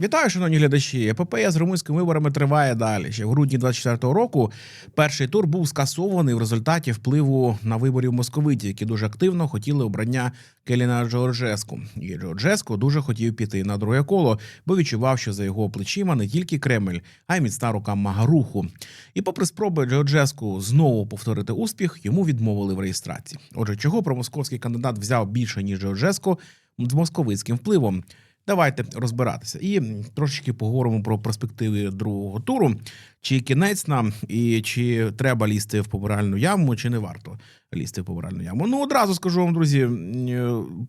Вітаю, шановні глядачі. Епопея з румунськими виборами триває далі. Ще в грудні 24-го року перший тур був скасований в результаті впливу на виборів московитів, які дуже активно хотіли обрання Келіна Джорджеску. І Джорджеску дуже хотів піти на друге коло, бо відчував, що за його плечима не тільки Кремль, а й міцна рука Магаруху. І попри спроби Джорджеску знову повторити успіх, йому відмовили в реєстрації. Отже, чого промосковський кандидат взяв більше ніж Джорджеску з московицьким впливом? Давайте розбиратися і трошечки поговоримо про перспективи другого туру. Чи кінець нам, і чи треба лізти в побиральну яму, чи не варто лізти в побиральну яму. Ну одразу скажу вам, друзі,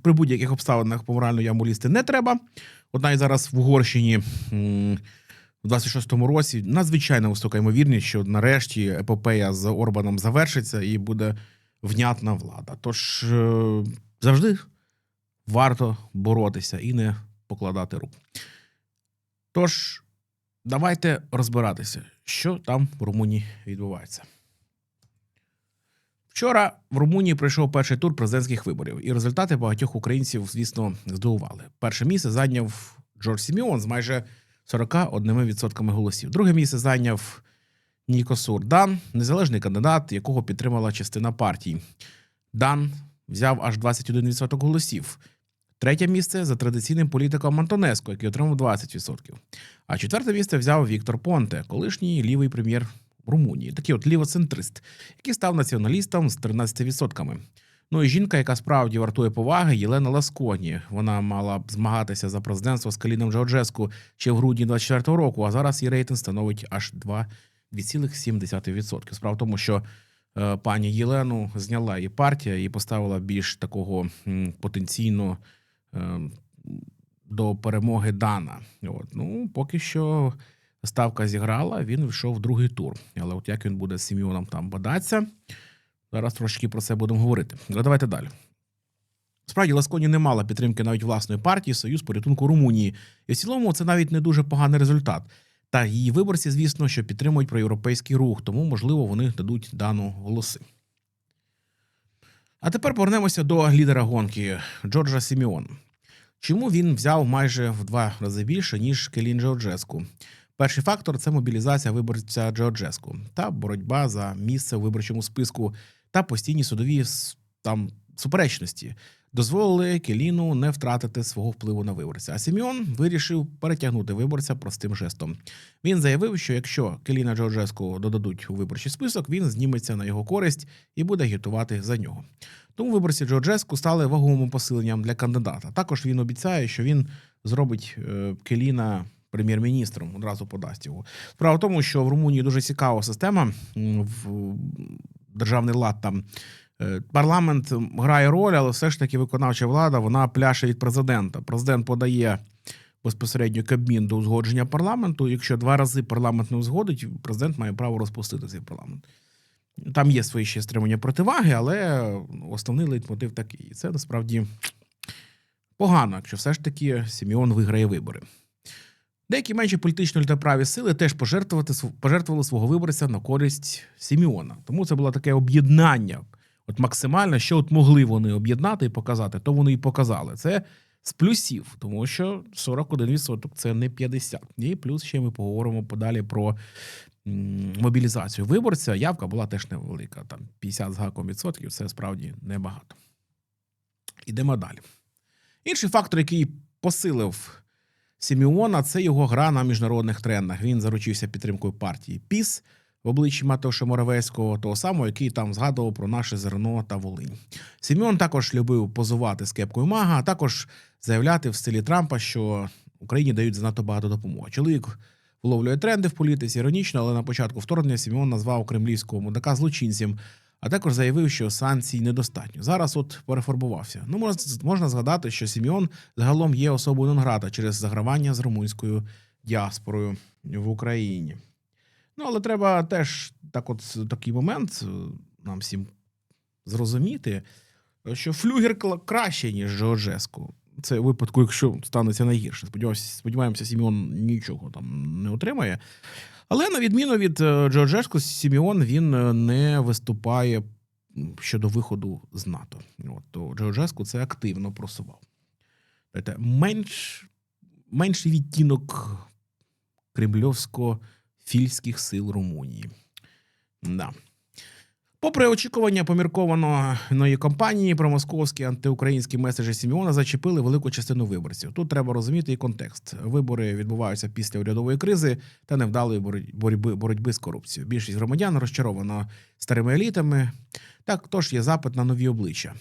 при будь-яких обставинах в побиральну яму лізти не треба. Одна і зараз в Угорщині. У 26-му році надзвичайно висока ймовірність, що нарешті епопея з Орбаном завершиться і буде внятна влада. Тож е, завжди варто боротися і не покладати рук. Тож, давайте розбиратися, що там в Румунії відбувається. Вчора в Румунії пройшов перший тур президентських виборів, і результати багатьох українців, звісно, здивували. Перше місце зайняв Джордж Сіміон з майже 41% голосів. Друге місце зайняв Нікосур Дан, незалежний кандидат, якого підтримала частина партій. Дан взяв аж 21% голосів. Третє місце за традиційним політиком Антонеско, який отримав 20%. А четверте місце взяв Віктор Понте, колишній лівий прем'єр Румунії, такий от лівоцентрист, який став націоналістом з 13%. Ну і жінка, яка справді вартує поваги, Єлена Ласконі. Вона мала б змагатися за президентство з Каліном Джорджеску ще в грудні 24-го року, а зараз її рейтинг становить аж 2 2,7%. Справа в тому, що е, пані Єлену зняла її партія і поставила більш такого потенційно до перемоги Дана. От. Ну, поки що ставка зіграла, він вийшов в другий тур. Але от як він буде з Сіміоном там бодатися, зараз трошки про це будемо говорити. Але давайте далі. Справді, Ласконі не мала підтримки навіть власної партії Союз порятунку Румунії. І в цілому це навіть не дуже поганий результат. Та її виборці, звісно, що підтримують проєвропейський рух, тому, можливо, вони дадуть дану голоси. А тепер повернемося до лідера гонки Джорджа Сіміон. Чому він взяв майже в два рази більше, ніж Келін Джорджеску? Перший фактор це мобілізація виборця Джорджеску та боротьба за місце у виборчому списку та постійні судові там суперечності дозволили Келіну не втратити свого впливу на виборця. А Сіміон вирішив перетягнути виборця простим жестом. Він заявив, що якщо Келіна Джорджеску додадуть у виборчий список, він зніметься на його користь і буде агітувати за нього. Тому виборці Джорджеску стали вагомим посиленням для кандидата. Також він обіцяє, що він зробить е, Келіна прем'єр-міністром, одразу подасть його. Справа в тому, що в Румунії дуже цікава система в державний лад там. Е, Парламент грає роль, але все ж таки виконавча влада вона пляше від президента. Президент подає безпосередньо Кабмін до узгодження парламенту. Якщо два рази парламент не узгодить, президент має право розпустити цей парламент. Там є свої ще стримання противаги, але основний лейтмотив такий. І це насправді погано, якщо все ж таки Сіміон виграє вибори. Деякі менші політично праві сили теж пожертвували свого виборця на користь Сіміона. Тому це було таке об'єднання. От максимально, що от могли вони об'єднати і показати, то вони і показали. Це з плюсів, тому що 41% це не 50. І плюс ще ми поговоримо подалі про мобілізацію виборця. Явка була теж невелика. Там 50 з гаком відсотків це справді небагато. Ідемо далі. Інший фактор, який посилив Сіміона, це його гра на міжнародних трендах. Він заручився підтримкою партії ПІС в обличчі Матоша Моравецького, того самого, який там згадував про наше зерно та Волинь. Сіміон також любив позувати з кепкою мага, а також заявляти в стилі Трампа, що Україні дають занадто багато допомоги. Чоловік вловлює тренди в політиці іронічно, але на початку вторгнення Сіміон назвав кремлівського мудака злочинцем. А також заявив, що санкцій недостатньо. Зараз от перефарбувався. Ну, можна, згадати, що Сіміон загалом є особою Нонграда через загравання з румунською діаспорою в Україні. Ну, але треба теж так от такий момент е, нам всім зрозуміти, що флюгер краще, ніж Джорджеску. Це у випадку, якщо станеться найгірше. Сподіваємося, Сіміон нічого там не отримає. Але на відміну від е, Джорджеску, Сіміон він е, не виступає щодо виходу з НАТО. От, то Джорджеску це активно просував. Менш менший відтінок кремльовсько-фільських сил Румунії. Да. Попри очікування поміркованої кампанії, про московські антиукраїнські меседжі Сіміона зачепили велику частину виборців. Тут треба розуміти і контекст. Вибори відбуваються після урядової кризи та невдалої боротьби, боротьби з корупцією. Більшість громадян розчарована старими елітами. Так, тож є запит на нові обличчя.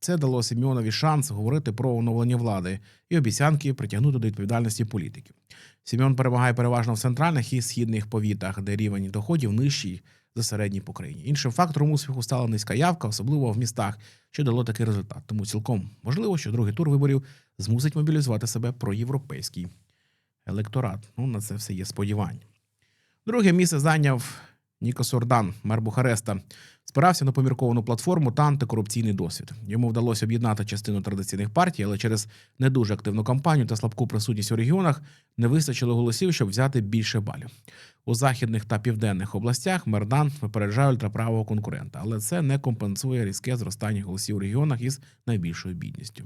Це дало Сіміонові шанс говорити про оновлення влади і обіцянки притягнути до відповідальності політиків. Сіміон перемагає переважно в центральних і східних повітах, де рівень доходів нижчий за середній по країні. Іншим фактором успіху стала низька явка, особливо в містах, що дало такий результат. Тому цілком можливо, що другий тур виборів змусить мобілізувати себе проєвропейський електорат. Ну на це все є сподівання. Друге місце зайняв Нікос Ордан, мер Бухареста. Спирався на помірковану платформу та антикорупційний досвід. Йому вдалося об'єднати частину традиційних партій, але через не дуже активну кампанію та слабку присутність у регіонах не вистачило голосів, щоб взяти більше балів. У західних та південних областях Мердан випереджає ультраправого конкурента, але це не компенсує різке зростання голосів у регіонах із найбільшою бідністю.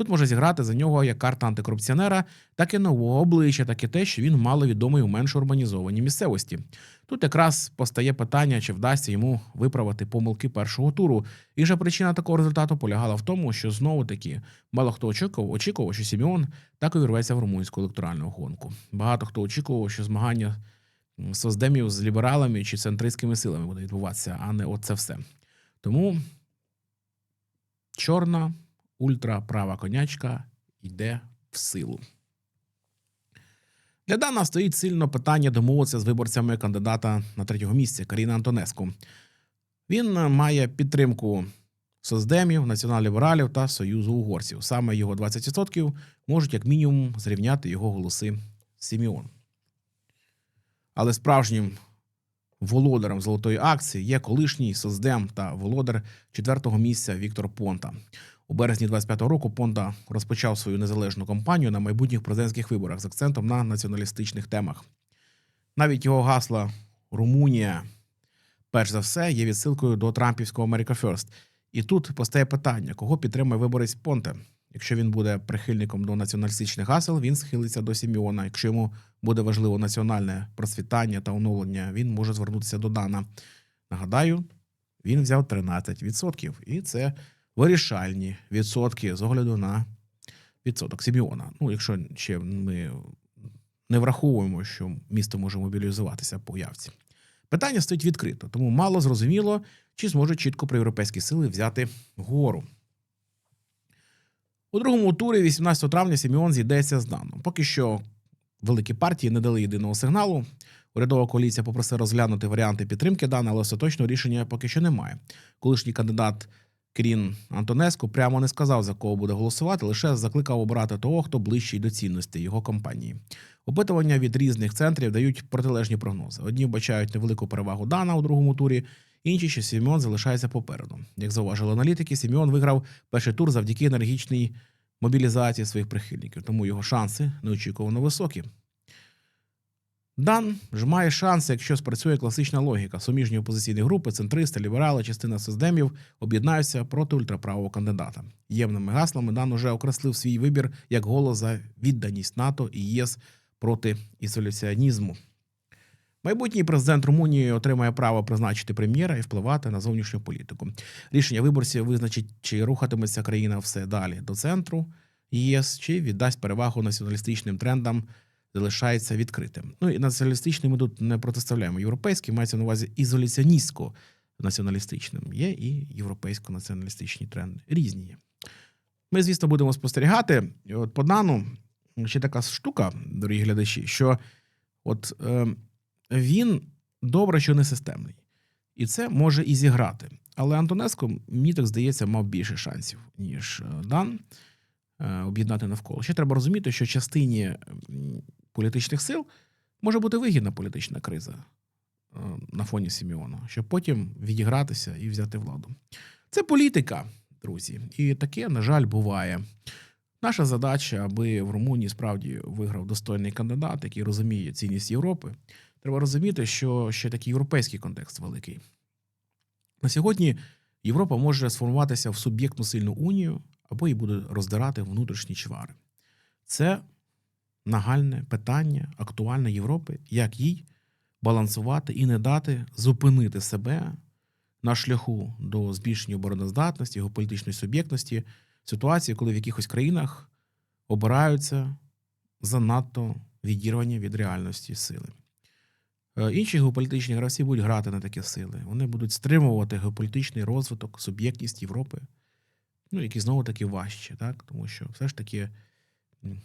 Тут може зіграти за нього як карта антикорупціонера, так і нового обличчя, так і те, що він маловідомий у менш урбанізованій місцевості. Тут якраз постає питання, чи вдасться йому виправити помилки першого туру. І же причина такого результату полягала в тому, що знову таки мало хто очікував, очікував, що Сімеон так увірветься в румунську електоральну гонку. Багато хто очікував, що змагання создемів з лібералами чи центристськими силами буде відбуватися, а не оце все. Тому чорна ультраправа конячка йде в силу. Для Дана стоїть сильно питання домовитися з виборцями кандидата на третього місця Каріна Антонеску. Він е, має підтримку создемів, націонал-лібералів та Союзу угорців. Саме його 20% можуть як мінімум зрівняти його голоси Сіміон. Але справжнім володарем золотої акції є колишній создем та володар четвертого місця Віктор Понта. У березні 25-го року Понта розпочав свою незалежну кампанію на майбутніх президентських виборах з акцентом на націоналістичних темах. Навіть його гасла Румунія, перш за все, є відсилкою до Трампівського America First. І тут постає питання, кого підтримує виборець Понте. Якщо він буде прихильником до націоналістичних гасел, він схилиться до Сіміона. Якщо йому буде важливо національне процвітання та оновлення, він може звернутися до Дана. Нагадаю, він взяв 13%. І це вирішальні відсотки з огляду на відсоток Сіміона. Ну, якщо ще ми не враховуємо, що місто може мобілізуватися по явці. Питання стоїть відкрито, тому мало зрозуміло, чи зможуть чітко проєвропейські сили взяти гору. У другому турі, 18 травня, Сіміон зійдеться з Даном. Поки що великі партії не дали єдиного сигналу. Урядова коаліція попросила розглянути варіанти підтримки Дана, але остаточного рішення поки що немає. Колишній кандидат Крін Антонеску прямо не сказав, за кого буде голосувати, лише закликав обирати того, хто ближчий до цінностей його кампанії. Опитування від різних центрів дають протилежні прогнози. Одні вбачають невелику перевагу Дана у другому турі, інші, що Сімеон залишається попереду. Як зауважили аналітики, Сімеон виграв перший тур завдяки енергічній мобілізації своїх прихильників, тому його шанси неочікувано високі. Дан ж має шанси, якщо спрацює класична логіка. Суміжні опозиційні групи, центристи, ліберали, частина создемів об'єднаються проти ультраправого кандидата. Ємними гаслами Дан уже окреслив свій вибір як голос за відданість НАТО і ЄС проти ізоляціонізму. Майбутній президент Румунії отримає право призначити прем'єра і впливати на зовнішню політику. Рішення виборців визначить, чи рухатиметься країна все далі до центру ЄС, чи віддасть перевагу націоналістичним трендам, залишається відкритим. Ну і націоналістичним ми тут не протиставляємо. Європейський мається на увазі ізоляціоністсько націоналістичним. Є і європейсько-націоналістичні тренди. Різні є. Ми, звісно, будемо спостерігати. От по Дану ще така штука, дорогі глядачі, що от е, він добре, що не системний. І це може і зіграти. Але Антонеско, мені так здається, мав більше шансів, ніж е, Дан е, об'єднати навколо. Ще треба розуміти, що частині політичних сил може бути вигідна політична криза е, на фоні Сімеона, щоб потім відігратися і взяти владу. Це політика, друзі, і таке, на жаль, буває. Наша задача, аби в Румунії справді виграв достойний кандидат, який розуміє цінність Європи. Треба розуміти, що ще такий європейський контекст великий. На сьогодні Європа може сформуватися в суб'єктну сильну унію або її буде роздирати внутрішні чвари. Це нагальне питання, актуальне Європи, як їй балансувати і не дати зупинити себе на шляху до збільшення обороноздатності, геополітичної суб'єктності, ситуації, коли в якихось країнах обираються занадто відірвані від реальності сили. Е, Інші геополітичні гравці будуть грати на такі сили. Вони будуть стримувати геополітичний розвиток, суб'єктність Європи, ну, які знову таки важче, так? тому що все ж таки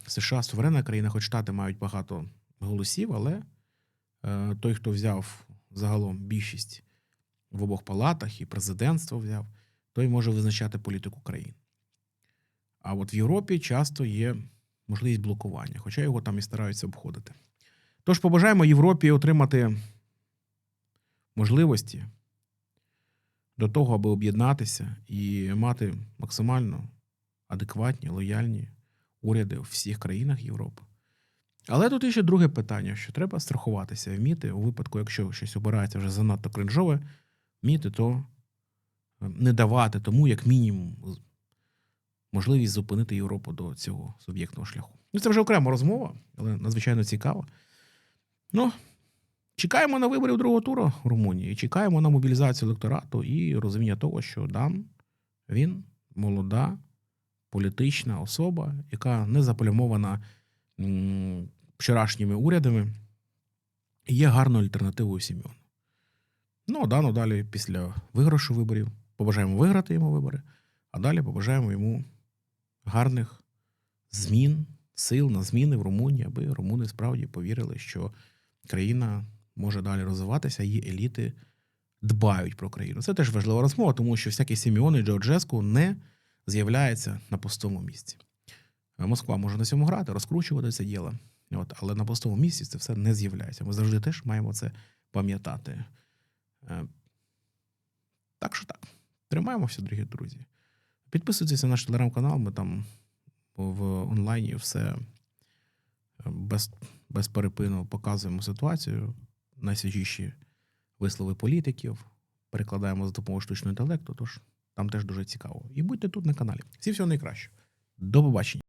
США суверенна країна, хоч штати мають багато голосів, але е, той, хто взяв загалом більшість в обох палатах і президентство взяв, той може визначати політику країн. А от в Європі часто є можливість блокування, хоча його там і стараються обходити. Тож побажаємо Європі отримати можливості до того, аби об'єднатися і мати максимально адекватні, лояльні уряди у всіх країнах Європи. Але тут є ще друге питання: що треба страхуватися, вміти у випадку, якщо щось обирається вже занадто кринжове, вміти то е, не давати тому, як мінімум, можливість зупинити Європу до цього суб'єктного шляху. Ну, це вже окрема розмова, але надзвичайно цікава. Ну, чекаємо на виборів другого туру в Румунії, чекаємо на мобілізацію електорату і розуміння того, що Дан він молода політична особа, яка не заплямована вчорашніми урядами, є гарною альтернативою Сім'ону. Ну, а Дану далі після виграшу виборів побажаємо виграти йому вибори, а далі побажаємо йому гарних змін, сил на зміни в Румунії, аби румуни справді повірили, що країна може далі розвиватися, її еліти дбають про країну. Це теж важлива розмова, тому що всякі Сіміони Джорджеску не з'являється на пустому місці. Е, Москва може на цьому грати, розкручувати це діло. От, але на пустому місці це все не з'являється. Ми завжди теж маємо це пам'ятати. Е, Так що так. Тримаємося, дорогі друзі. Підписуйтесь на наш телеграм-канал, ми там в онлайні все е, без, без показуємо ситуацію, найсвіжіші вислови політиків, перекладаємо за допомогою штучного інтелекту, тож там теж дуже цікаво. І будьте тут на каналі. Всі всього найкраще. До побачення.